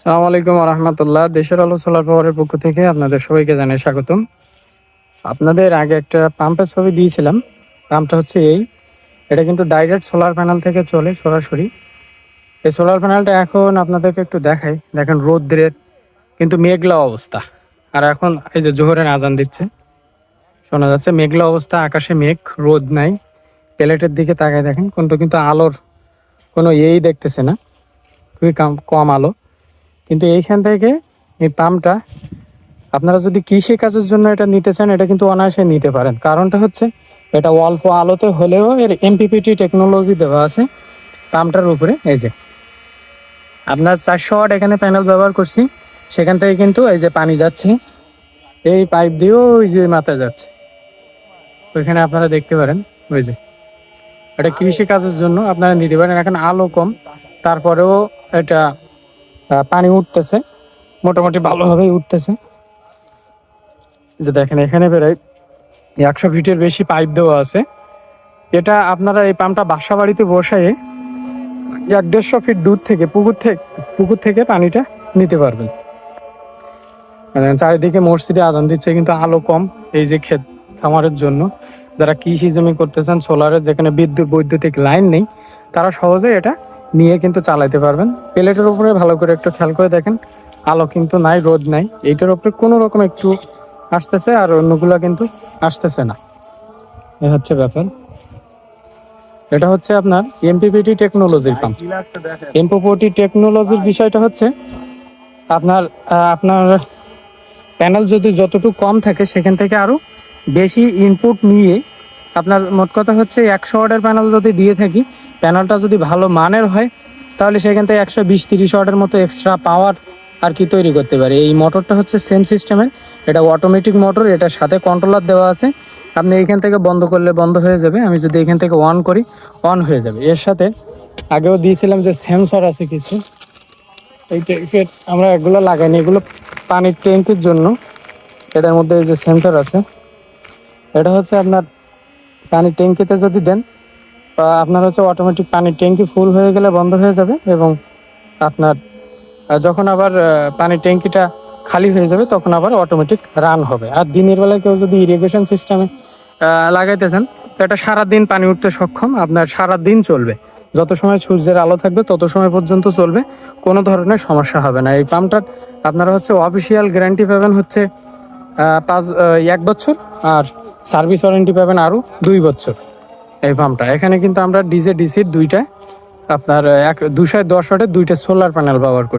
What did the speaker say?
সালাম আলাইকুম রহমতুল্লাহ দেশের আলো সোলার পাওয়ারের পক্ষ থেকে আপনাদের সবাইকে জানাই স্বাগতম। আপনাদের আগে একটা পাম্পের ছবি দিয়েছিলাম। পাম্পটা হচ্ছে এই। এটা কিন্তু ডাইরেক্ট সোলার প্যানেল থেকে চলে সরাসরি। এই সোলার প্যানেলটা এখন আপনাদেরকে একটু দেখাই। দেখেন রোদ্রের কিন্তু মেঘলা অবস্থা। আর এখন এই যে জোহরের আজান দিচ্ছে। শোনা যাচ্ছে মেঘলা অবস্থা, আকাশে মেঘ, রোদ নাই। প্লেটের দিকে তাকায় দেখেন। কিন্তু কিন্তু আলোর কোনো ইয়েই দেখতেছে না। খুবই কম আলো। কিন্তু এইখান থেকে এই পাম্পটা আপনারা যদি কৃষি কাজের জন্য এটা নিতে চান, এটা কিন্তু অনায়াসে নিতে পারেন। কারণটা হচ্ছে, এটা অল্প আলোতে হলেও এর এমপিপিটি টেকনোলজি দেওয়া আছে পাম্পটার উপরে। এই যে, আপনার চারশো ওয়াট এখানে প্যানেল ব্যবহার করছি, সেখান থেকে কিন্তু এই যে পানি যাচ্ছে, এই পাইপ দিয়েও ওই যে মাথায় যাচ্ছে। ওইখানে আপনারা দেখতে পারেন, ওই যে, এটা কৃষি কাজের জন্য আপনারা নিতে পারেন। এখন আলো কম, তারপরেও এটা পানি উঠতেছে। মোটামুটি ভালোভাবেই উঠতেছে। যে দেখেন, এখানে প্রায় একশো ফিটের বেশি পাইপ দেওয়া আছে। এটা আপনারা এই পাম্পটা বাসা বাড়িতে বসায়ে এক দেড়শো ফিট দূর থেকে, পুকুর থেকে পুকুর থেকে পানিটা নিতে পারবেন। মানে চারিদিকে মসজিদে আজান দিচ্ছে, কিন্তু আলো কম এই যে ক্ষেত খামারের জন্য। যারা কৃষি জমি করতেছেন সোলারের যেখানে বিদ্যুৎ বৈদ্যুতিক লাইন নেই, তারা সহজে এটা নিয়ে কিন্তু চালাইতে পারবেন। প্লেটের উপরে ভালো করে একটু খেয়াল করে দেখেন, আলো কিন্তু নাই, রোদ নাই। এইটার উপরে কোনো রকম একটু আসতেছে আর অন্যগুলো কিন্তু আসতেছে না। এ হচ্ছে ব্যাপার। এটা হচ্ছে আপনার এমপিপিটি টেকনোলজির পাম্প এমপিপিটি টেকনোলজির বিষয়টা হচ্ছে, আপনার আপনার প্যানেল যদি যতটুকু কম থাকে, সেখান থেকে আরও বেশি ইনপুট নিয়ে আপনার মোট কথা হচ্ছে একশো ওয়াটের প্যানেল যদি দিয়ে থাকি প্যানেলটা যদি ভালো মানের হয়, তাহলে সেখান থেকে একশো বিশ তিরিশ ওয়াটের মতো এক্সট্রা পাওয়ার আর কি তৈরি করতে পারে। এই মোটরটা হচ্ছে সেম সিস্টেমের এটা অটোমেটিক মোটর এটার সাথে কন্ট্রোলার দেওয়া আছে। আপনি এখান থেকে বন্ধ করলে বন্ধ হয়ে যাবে। আমি যদি এখান থেকে অন করি অন হয়ে যাবে। এর সাথে আগেও দিয়েছিলাম যে সেন্সর আছে কিছু। এই টাইপের আমরা এগুলো লাগাইনি এগুলো পানির ট্যাঙ্কের জন্য। এটার মধ্যে যে সেন্সর আছে। এটা হচ্ছে আপনার পানির ট্যাঙ্কিতে যদি দেন আপনার হচ্ছে অটোমেটিক পানির ট্যাঙ্কি ফুল হয়ে গেলে বন্ধ হয়ে যাবে এবং আপনার যখন আবার পানির ট্যাঙ্কিটা খালি হয়ে যাবে তখন আবার অটোমেটিক রান হবে। আর দিনের বেলায় কেউ যদি ইরিগেশন সিস্টেমে লাগাইতে চান, তো এটা সারাদিন পানি উঠতে সক্ষম, আপনার সারা দিন চলবে। যত সময় সূর্যের আলো থাকবে তত সময় পর্যন্ত চলবে, কোনো ধরনের সমস্যা হবে না। এই পাম্পটার আপনারা হচ্ছে অফিসিয়াল গ্যারান্টি পাবেন হচ্ছে পাঁচ এক বছর, আর সার্ভিস ওয়ারেন্টি পাবেন আরও দুই বছর। এই পাম্পটা। এখানে কিন্তু আমরা ডিজে, ডিসির দুইটা, আপনার এক, দুশো দশ ওয়াটের দুইটা সোলার প্যানেল ব্যবহার করি।